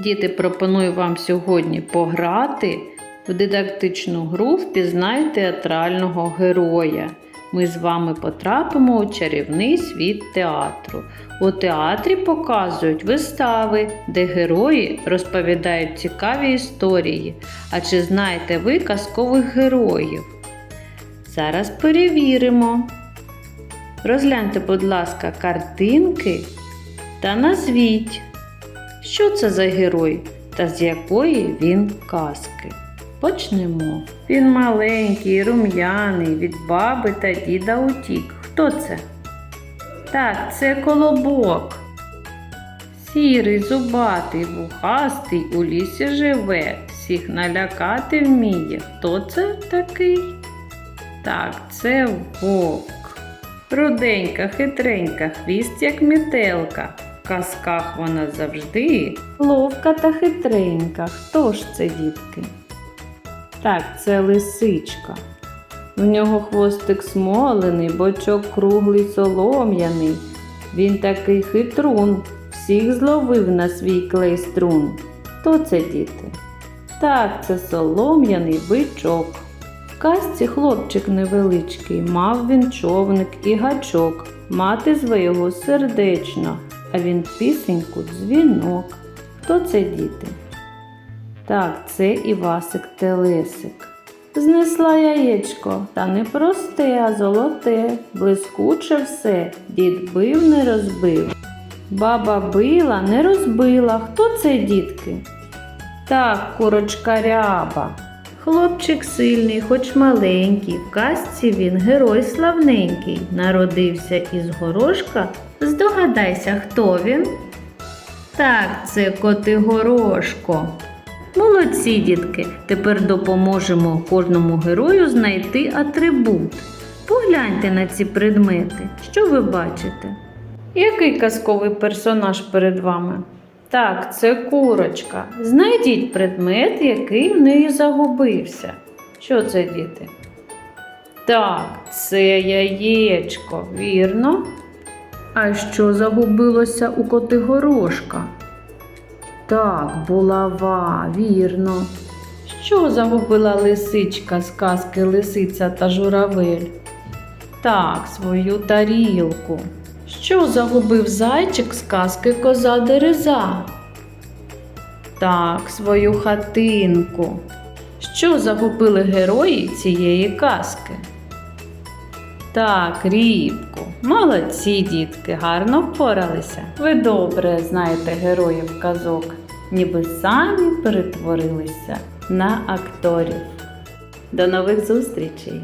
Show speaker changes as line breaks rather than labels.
Діти, пропоную вам сьогодні пограти в дидактичну гру Впізнай театрального героя. Ми з вами потрапимо у чарівний світ театру. У театрі показують вистави, де герої розповідають цікаві історії. А чи знаєте ви казкових героїв? Зараз перевіримо. Розгляньте, будь ласка, картинки та назвіть. Що це за герой та з якої він казки? Почнемо. Він маленький, рум'яний, від баби та діда утік. Хто це? Так, це колобок. Сірий, зубатий, вухастий, у лісі живе, всіх налякати вміє. Хто це такий? Так, це вовк. Руденька, хитренька, хвіст, як мітелка. Казках вона завжди ловка та хитренька. Хто ж це, дітки? Так, це лисичка. В нього хвостик смолений, бочок круглий солом'яний. Він такий хитрун, всіх зловив на свій клей струн. Хто це, діти? Так, це солом'яний бичок. В казці хлопчик невеличкий, мав він човник і гачок. Мати зве його сердечно, а він пісеньку дзвінок. Хто це діти? Так, це Івасик Телесик. Знесла яєчко, та не просте, а золоте, блискуче все, дід бив, не розбив. Баба била, не розбила. Хто це, дітки? Так, курочка ряба. Хлопчик сильний, хоч маленький, в казці він герой славненький. Народився із горошка. Здогадайся, хто він? Так, це Котигорошко. Молодці, дітки! Тепер допоможемо кожному герою знайти атрибут. Погляньте на ці предмети. Що ви бачите? Який казковий персонаж перед вами? Так, це курочка. Знайдіть предмет, який в неї загубився. Що це, діти? Так, це яєчко, вірно? А що загубилося у Котигорошка? Так, булава, вірно. Що загубила лисичка з казки Лисиця та журавель? Так, свою тарілку. Що загубив зайчик з казки Коза Дереза? Так, свою хатинку. Що загубили герої цієї казки? Так, рібку. Молодці, дітки, гарно впоралися. Ви добре знаєте героїв казок, ніби самі перетворилися на акторів. До нових зустрічей!